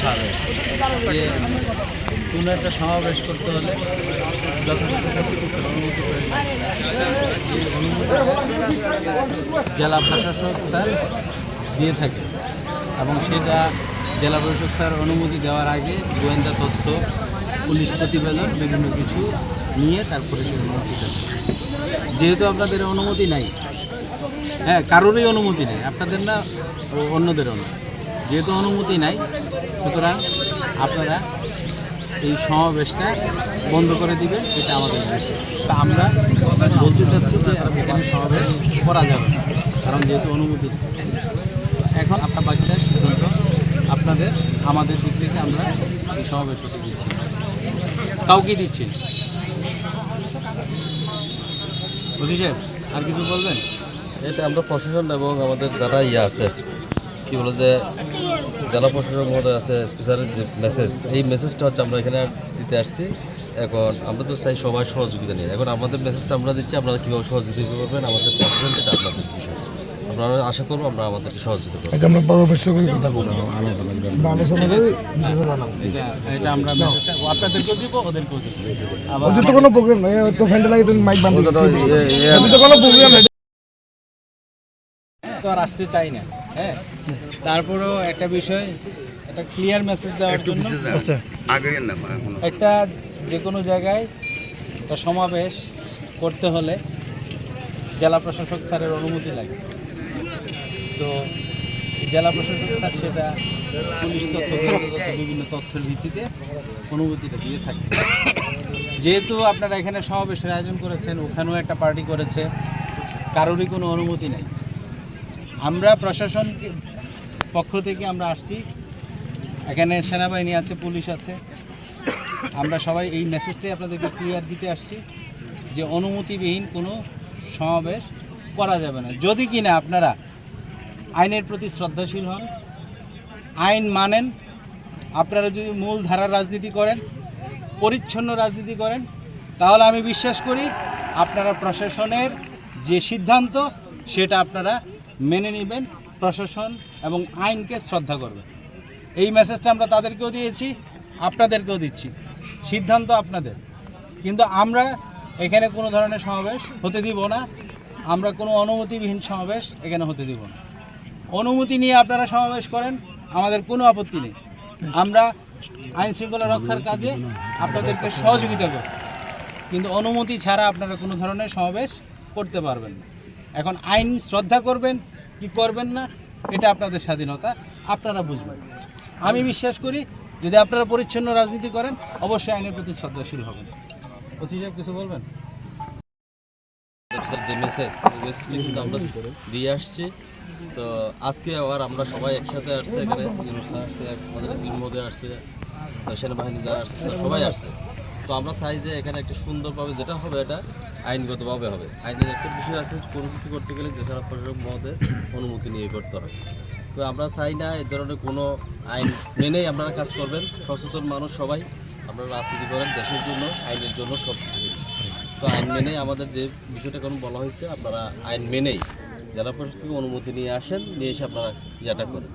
ছাড়ে যে কোনো একটা সমাবেশ করতে হলে যথাযথ অনুমতি জেলা প্রশাসক স্যার দিয়ে থাকে এবং সেটা জেলা প্রশাসক স্যার অনুমতি দেওয়ার আগে গোয়েন্দা তথ্য, পুলিশ প্রতিবেদন, বিভিন্ন কিছু নিয়ে তারপরে সে অনুমতিটা দেয়। যেহেতু আপনাদের অনুমতি নাই হ্যাঁ কারোরই অনুমতি নেই, আপনাদের না ও অন্যদেরও না যেহেতু অনুমতি নাই সুতরাং আপনারা এই সমাবেশটা বন্ধ করে দিবেন, এটা আমাদের তা আমরা বলতে চাচ্ছি যে এখানে সমাবেশ করা যাবে না, কারণ যেহেতু অনুমতি এখন আপনার বাকিটা সিদ্ধান্ত আপনাদের, আমাদের দিক থেকে আমরা এই সমাবেশ হতে দিচ্ছি। কাউকে দিচ্ছি। ওসি সাহেব, আর কিছু বলবেন এটা আমরা প্রশাসন এবং আমাদের যারা ইয়ে আছে কি বলে যে জেলা প্রশাসক মহোদয় আছে স্পেশাল যে মেসেজ এই মেসেজটা হচ্ছে আমরা এখানে দিতে আসছি। এখন আমরা তো চাই সবাই সহযোগিতা নিয়ে। এখন আমাদের মেসেজটা আমরা দিচ্ছি আপনারা কীভাবে সহযোগিতা করবেন আমাদের প্রশাসন এটা আপনাদের বিষয় আমরা আশা করব আমরা আমাদেরকে সহযোগিতা করব। এটা আমরা পরামর্শকের কথা বলব। আলোচনা করে এটা এটা আমরা আপনাদেরকেও দিব ওদেরকেও দিব। ওদের তো কোনো প্রোগ্রাম নেই তো ফ্যান্ডে লাগে তুমি মাইক বান্ধব তো কোনো প্রোগ্রাম নেই। তো আর আসতে চাই না। হ্যাঁ তারপরেও একটা বিষয় একটা ক্লিয়ার মেসেজ দেওয়ার জন্য একটা যে কোনো। জায়গায় একটা সমাবেশ করতে হলে জেলা প্রশাসক স্যারের অনুমতি লাগে। তো জেলা প্রশাসক স্যার সেটা পুলিশ তথ্য বিভিন্ন তথ্যের ভিত্তিতে অনুমতিটা দিয়ে থাকে। যেহেতু আপনারা এখানে সমাবেশের আয়োজন করেছেন ওখানেও একটা পার্টি করেছে কারোরই কোনো অনুমতি নাই। আমরা প্রশাসন পক্ষ থেকে আমরা আসছি। এখানে সেনাবাহিনী আছে, পুলিশ আছে। আমরা সবাই এই মেসেজটাই আপনাদেরকে ক্লিয়ার দিতে আসছি যে অনুমতিবিহীন কোনো সমাবেশ করা যাবে না। যদি কিনা আপনারা আইনের প্রতি শ্রদ্ধাশীল হন, আইন মানেন, আপনারা যদি মূল ধারার রাজনীতি করেন, পরিচ্ছন্ন রাজনীতি করেন, তাহলে আমি বিশ্বাস করি আপনারা প্রশাসনের যে সিদ্ধান্ত, সেটা আপনারা মেনে নেবেন, প্রশাসন এবং আইনকে শ্রদ্ধা করবেন। এই মেসেজটা আমরা তাদেরকেও দিয়েছি, আপনাদেরকেও দিচ্ছি। সিদ্ধান্ত আপনাদের। কিন্তু আমরা এখানে কোনো ধরনের সমাবেশ হতে দিব না। আমরা কোনো অনুমতিবিহীন সমাবেশ এখানে হতে দিব না। অনুমতি নিয়ে আপনারা সমাবেশ করেন, আমাদের কোনো আপত্তি নেই। আমরা আইন শৃঙ্খলা রক্ষার কাজে আপনাদেরকে সহযোগিতা করব কিন্তু অনুমতি ছাড়া আপনারা কোনো ধরনের সমাবেশ করতে পারবেন না। এখন আইন শ্রদ্ধা করবেন, কি করবেন না, এটা আপনাদের স্বাধীনতা, আপনারা বুঝবেন। আমি বিশ্বাস করি, যদি আপনারা পরিচ্ছন্ন রাজনীতি করেন, অবশ্যই আইনের প্রতি শ্রদ্ধাশীল হবেন। ওসি সাহেব কিছু বলবেন? যে মেসেজ আমরা দিয়ে আসছি। তো আজকে আবার আমরা সবাই একসাথে আসছে এখানে আসছে, আমাদের আসছে, সেনাবাহিনী যারা আসছে, সবাই আসছে। তো আমরা চাই যে এখানে একটা সুন্দরভাবে যেটা হবে এটা আইনগতভাবে হবে। আইনের একটা বিষয় আছে কোনো কিছু করতে গেলে যে সারা প্রশাসক মহোদয় অনুমতি নিয়ে করতে হয় তো আমরা চাই না এই ধরনের কোনো আইন মেনেই আপনারা কাজ করবেন। সচেতন মানুষ সবাই। আপনারা রাজনীতি করেন দেশের জন্য, আইনের জন্য সব। তো আইন মেনেই আমাদের যে বিষয়টা এখন বলা হয়েছে, আপনারা আইন মেনেই জেলা প্রশাসন থেকে অনুমতি নিয়ে আসেন, নিয়ে এসে আপনারা ইয়াটা করেন।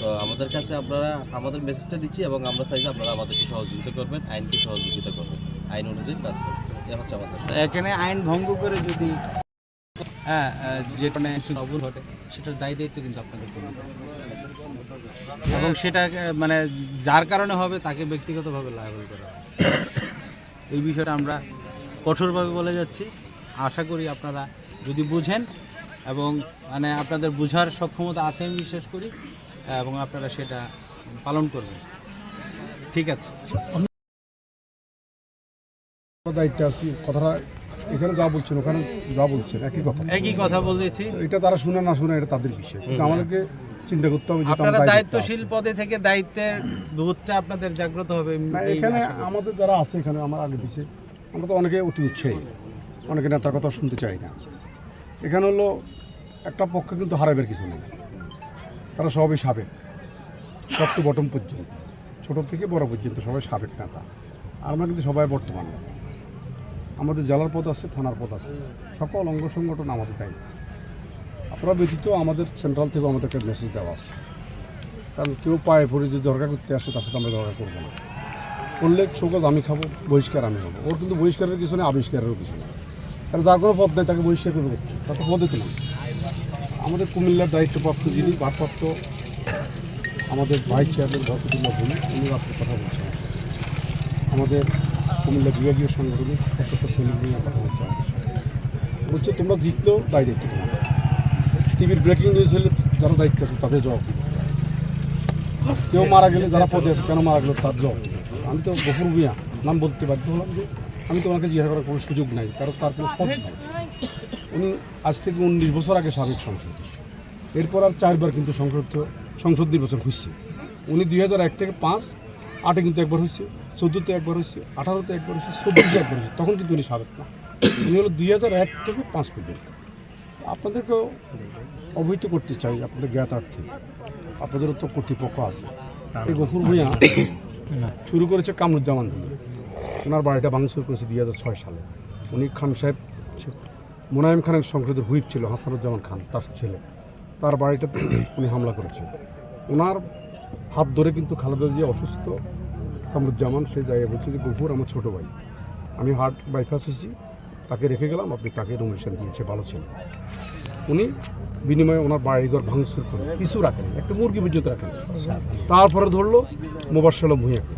তো আমাদের কাছে আপনারা আমাদের মেসেজটা দিচ্ছি এবং আমরা চাই আপনারা আমাদেরকে সহযোগিতা করবেন আইনকে সহযোগিতা করবেন। আইন অনুযায়ী কাজ করবেন। এটা হচ্ছে আমাদের এখানে আইন ভঙ্গ করে যদি হ্যাঁ আহ, যে কোনো অবুল ঘটে সেটার দায়ী দায়িত্ব কিন্তু আপনাদের এবং সেটা মানে যার কারণে হবে তাকে ব্যক্তিগতভাবে লায়াবল করা। এই বিষয়টা আমরা কঠোরভাবে বলে যাচ্ছি। আশা করি আপনারা যদি বুঝেন এবং মানে আপনাদের বোঝার সক্ষমতা আছে আমি বিশ্বাস করি। এবং আপনারা সেটা পালন করবেন। ঠিক আছে। দায়িত্বে আছি কথাটা এখানে যা বলছেন ওখানে যা বলছেন একই কথা। একই কথা বলেছি। এটা তারা শুনে না শুনে এটা তাদের বিষয়। কিন্তু আমাদেরকে চিন্তা করতে হবে আপনারা দায়িত্বশীল পদে থেকে দায়িত্বের বোধটা আপনাদের জাগ্রত হবে এখানে আমাদের যারা আছে এখানে আমার আগে পিছিয়ে আমরা তো অনেকে অতি উৎসাহী। অনেকে নেতার কথা শুনতে চাই না। এখানে হলো একটা পক্ষে কিন্তু হারাবের কিছু নেই। তারা সবই সাবেক। সব তো বটম পর্যন্ত। ছোট থেকে বড় পর্যন্ত সবাই সাবেক নেতা। আর আমরা কিন্তু সবাই বর্তমান। আমাদের জেলার পথ আছে, থানার পথ আছে। সকল অঙ্গ সংগঠন আমাদের তাই আপনারা ব্যতীত আমাদের সেন্ট্রাল থেকে আমাদেরকে মেসেজ দেওয়া আছে। কারণ কেউ পায়ে পড়ে যদি দরকার করতে আসে, তার সাথে আমরা দরকার করব না। করলে শোকজ আমি খাব, বহিষ্কার আমি খাব ওর কিন্তু বহিষ্কারের কিছু নেই, আবিষ্কারেরও কিছু নেই। কারণ যার কোনো পদ নেই, তাকে বহিষ্কার করবে তার তো পদ্ধতি না আমাদের কুমিল্লার দায়িত্বপ্রাপ্ত যিনি, ভারপ্রাপ্ত আমাদের ভাইস চেয়ারম্যান ভরতুল্লাহ ভূমি উনি আপনার কথা বলছেন। আমাদের কুমিল্লা বিভাগীয় সংগঠনের একটা সেলিব্রিটি কথা বলছে আমাদের সাথে। বলছে, তোমরা জিতলেও দায় দায়িত্ব তোমার টিভির ব্রেকিং নিউজ হলে যারা দায়িত্ব আছে তাদের জবাব কেউ মারা গেলে যারা পদে আছে, কেন মারা গেল তার জবাব আমি তো গফুর ভুঁইয়া, নাম বলতে বাধ্য হলাম যে আমি তোমাকে জিজ্ঞাসা করার কোনো সুযোগ নাই, কারণ তার কোনো পদ নাই। উনি আজ থেকে উনিশ বছর আগে সাবেক সংসদ এরপর আর চারবার কিন্তু সংসদ সংসদ নির্বাচন হয়েছে উনি দুই হাজার এক থেকে পাঁচ, আটে কিন্তু একবার হয়েছে চোদ্দোতে একবার হয়েছে আঠারোতে একবার হয়েছে চব্বিশে একবার হয়েছে তখন কিন্তু উনি সাবেক না। উনি হলো দুই হাজার এক থেকে পাঁচ পর্যন্ত। আপনাদেরকেও অবহিত করতে চাই আপনাদের জ্ঞাতার্থে। আপনাদেরও তো কর্তৃপক্ষ আছে। এই গফুর ভূঁইয়া শুরু করেছে কামরুজ্জামান দিয়ে ওনার বাড়িটা ভাঙচুর করেছে দুই হাজার ছয় সালে। উনি খান সাহেব। মোনায়েম খানের সংসদের হুইপ ছিল, হাসানুজ্জামান খান, তার ছেলে। তার বাড়িটাতে উনি হামলা করেছেন। ওনার হাত ধরে কিন্তু খালেদা জিয়া অসুস্থ। কামরুজ্জামান সে জায়গায় বলছে যে, গফুর, আমার ছোটো ভাই। আমি হার্ট বাইপাস হয়েছি। তাকে রেখে গেলাম। আপনি তাকে নমিনেশন দিয়েছে ভালো ছেলে। উনি বিনিময়ে ওনার বাড়িঘর ভাঙচুর করে, কিছু রাখেন একটা মুরগি পর্যন্ত রাখেন তারপরে ধরলো মোবারসালাম ভূঁইয়াকে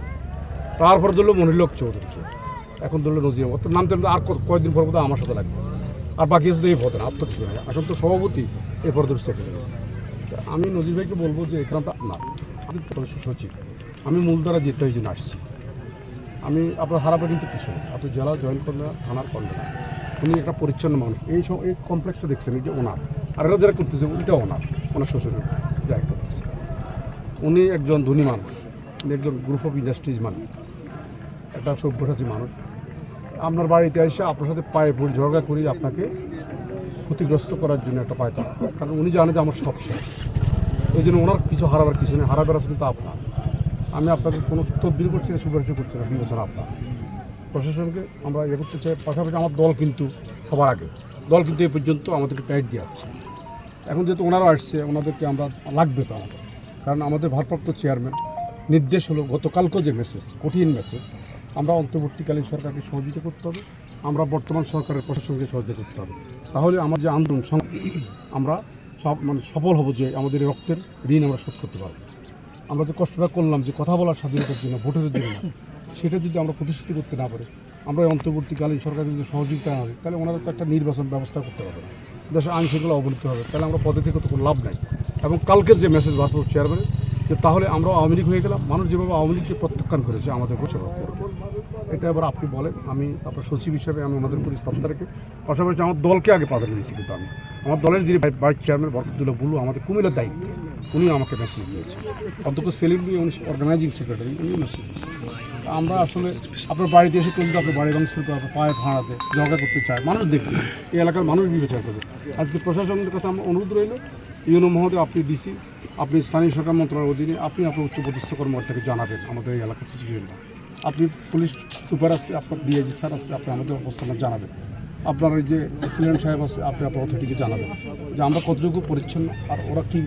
তারপরে ধরলো মনিলোক চৌধুরীকে। এখন ধরলো নজির। তো নাম তো আর কয়েকদিন পর বোধহয় আমার সাথে লাগবে। আর বাকি আছে এই না আর তো কিছু নাই এখন তো সভাপতি এই পদে সেক্রেটারি আমি নজির ভাইকে বলব যে এখানটা আপনার আমি সচিব, আমি মূলধারা যেতে ওই জন্য আসছি। আমি আপনার হারাবে কিন্তু কিছু নেই আপনি জেলা জয়েন করবেন না, থানার করবেন না। উনি একটা পরিচ্ছন্ন মানুষ। এই সব এই কমপ্লেক্সটা দেখছেন এটা ওনার। আর এরা যারা করতেছে উনিটা ওনার ওনার শ্বশুরের যাই করতেছে। উনি একজন ধনী মানুষ, উনি একজন গ্রুপ অফ ইন্ডাস্ট্রিজ মালিক। একটা সভ্যসাচী মানুষ। আপনার বাড়িতে এসে আপনার সাথে পায়ে পড়ি ঝগড়া করি, আপনাকে ক্ষতিগ্রস্ত করার জন্য একটা পায়তা কারণ উনি জানে যে আমার সব শেষ। ওই জন্য ওনার কিছু হারাবার কিছু নেই। হারাবার আছে কিন্তু আপনার। আমি আপনাকে কোনো তদবির করছি না, সুপারিশ করছি না, বিবেচনা আপনার। প্রশাসনকে আমরা ইয়ে করতে চাই। পাশাপাশি আমার দল কিন্তু সবার আগে। দল কিন্তু এ পর্যন্ত আমাদেরকে টাইট দিয়ে আসছে। এখন যেহেতু ওনারা আসছে, ওনাদেরকে আমরা লাগবে তো আমাদের। কারণ আমাদের ভারপ্রাপ্ত চেয়ারম্যান নির্দেশ হলো গতকালকে যে মেসেজ কঠিন মেসেজ আমরা অন্তর্বর্তীকালীন সরকারকে সহযোগিতা করতে হবে। আমরা বর্তমান সরকারের প্রশাসনকে সহযোগিতা করতে হবে। তাহলে আমার যে আন্দোলন আমরা সব মানে সফল হব যে আমাদের রক্তের ঋণ আমরা শোধ করতে পারব। আমরা যে কষ্টটা করলাম যে কথা বলার স্বাধীনতার জন্য, ভোটের জন্য, সেটা যদি আমরা প্রতিষ্ঠিত করতে না পারি, আমরা অন্তর্বর্তীকালীন সরকার যদি সহযোগিতা না হয়, তাহলে ওনারা তো একটা নির্বাচন ব্যবস্থা করতে পারবে দেশে আইন শৃঙ্খলা অবনতি হবে, তাহলে আমরা পদে থেকে তো কোনো লাভ নাই। এবং কালকের যে মেসেজ ভারপ্রাপ্ত চেয়ারম্যানের যে তাহলে আমরা আওয়ামী লীগ হয়ে গেলাম, মানুষ যেভাবে আওয়ামী লীগকে প্রত্যাখ্যান করেছে, আমাদের সেবা করবে। এটা এবার আপনি বলেন, আমি আপনার সচিব হিসেবে আমি ওনাদের শ্রদ্ধা রেখে পাশাপাশি আমার দলকে আগে প্রাধান্য দিচ্ছি কিন্তু আমি। আমার দলের যিনি ভাইস চেয়ারম্যান বরকতুল্লাহ বুলু আমাদের কুমিল্লার দায়িত্বে উনি আমাকে মেসেজ দিয়েছেন অন্তত সেলিম উনি অর্গানাইজিং সেক্রেটারি উনি মেসেজ দিয়েছেন আমরা আসলে আপনার বাড়িতে এসে কিন্তু আপনার বাড়ি ভাঙচুর করে পায়ে ভাড়াতে, ঝগড়া করতে চায়, মানুষ দেখবে এই এলাকার মানুষ বিবেচনা করবে আজকে প্রশাসনের কাছে আমার অনুরোধ রইল, ইউনো মহোদয়, আপনি ডিসি, আপনি স্থানীয় সরকার মন্ত্রণালয়ের অধীনে আপনি আপনার উচ্চপদস্থ কর্মকর্তাকে জানাবেন আমাদের এই এলাকার সিচুয়েশনটা আপনি পুলিশ সুপার আছে, আপনার ডিআইজি স্যার আছে, আপনি আমাদের অবস্থান জানাবেন। আপনার ওই যে প্রেসিডেন্ট সাহেব আছে, আপনি আপনার অথরিটিকে জানাবেন যে আমরা কতটুকু পরিচ্ছন্ন আর ওরা কি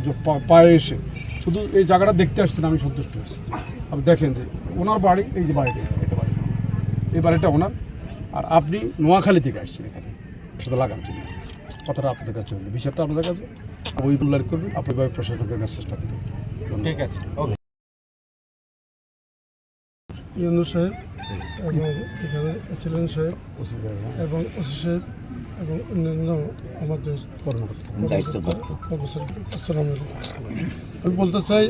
পায়ে এসে। শুধু এই জায়গাটা দেখতে আসছেন, আমি সন্তুষ্ট হয়েছি। আপনি দেখেন যে ওনার বাড়ি, এই যে বাড়িটা এটা বাড়ি এই বাড়িটা ওনার, আর আপনি নোয়াখালী থেকে আসছেন এখানে। সেটা লাগান কিনা কথাটা আপনাদের কাছে হলো, বিষয়টা আপনাদের কাছে। ওই করবেন আপনি এভাবে প্রশাসনকে মেসেজটা দেবেন। ঠিক আছে ওকে ইউনু সাহেব এবং এখানে এসিলেন সাহেব না। এবং ওসি সাহেব এবং অন্যান্য আমাদের কর্মচারী আমি বলতে চাই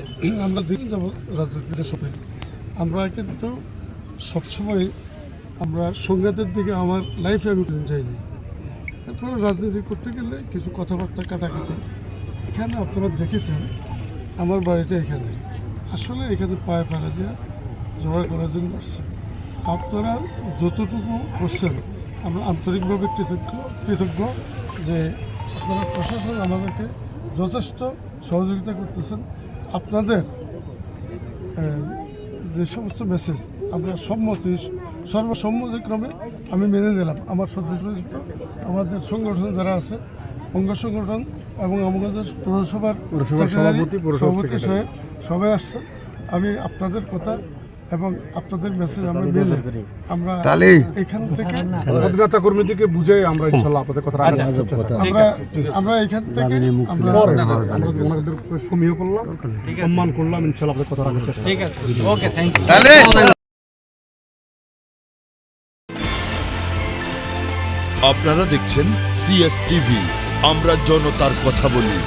আমরা দিন যাব রাজনীতিতে সবাই আমরা কিন্তু সবসময় আমরা সংঘাতের দিকে আমার লাইফে আমি যাইনি। এরপরে রাজনীতি করতে গেলে কিছু কথাবার্তা কাটাকাটি। এখানে আপনারা দেখেছেন আমার বাড়িটা এখানে। আসলে এখানে পায়ে পাড়া দিয়ে জড়া করার জন্য আসছে। আপনারা যতটুকু করছেন আমরা আন্তরিকভাবে কৃতজ্ঞ কৃতজ্ঞ যে আপনারা প্রশাসন আমাদেরকে যথেষ্ট সহযোগিতা করতেছেন। আপনাদের যে সমস্ত মেসেজ আমরা সম্মতি সর্বসম্মতিক্রমে আমি মেনে নিলাম। আমার সদস্য আমাদের সংগঠন যারা আছে অঙ্গ সংগঠন এবং আমাদের পৌরসভার পৌরসভার সভাপতি, সভাপতি সাহেব সবাই আসছে। আমি আপনাদের কথা এবং আপনাদের মেসেজ আমরা মিলে আমরা এখান থেকে আমাদের কর্মীদেরকে বুঝে আমরা ইনশাল্লাহ আপনাদের কথা আচ্ছা। করব। আমরা আমরা এখান থেকে আমরা ওনাদের সমীহ করলাম সম্মান করলাম ইনশাল্লাহ আপনাদের কথা রাখার চেষ্টা ঠিক আছে। ওকে থ্যাংক ইউ আপনারা দেখছেন সিএস টিভি আমরা জনতার কথা বলি।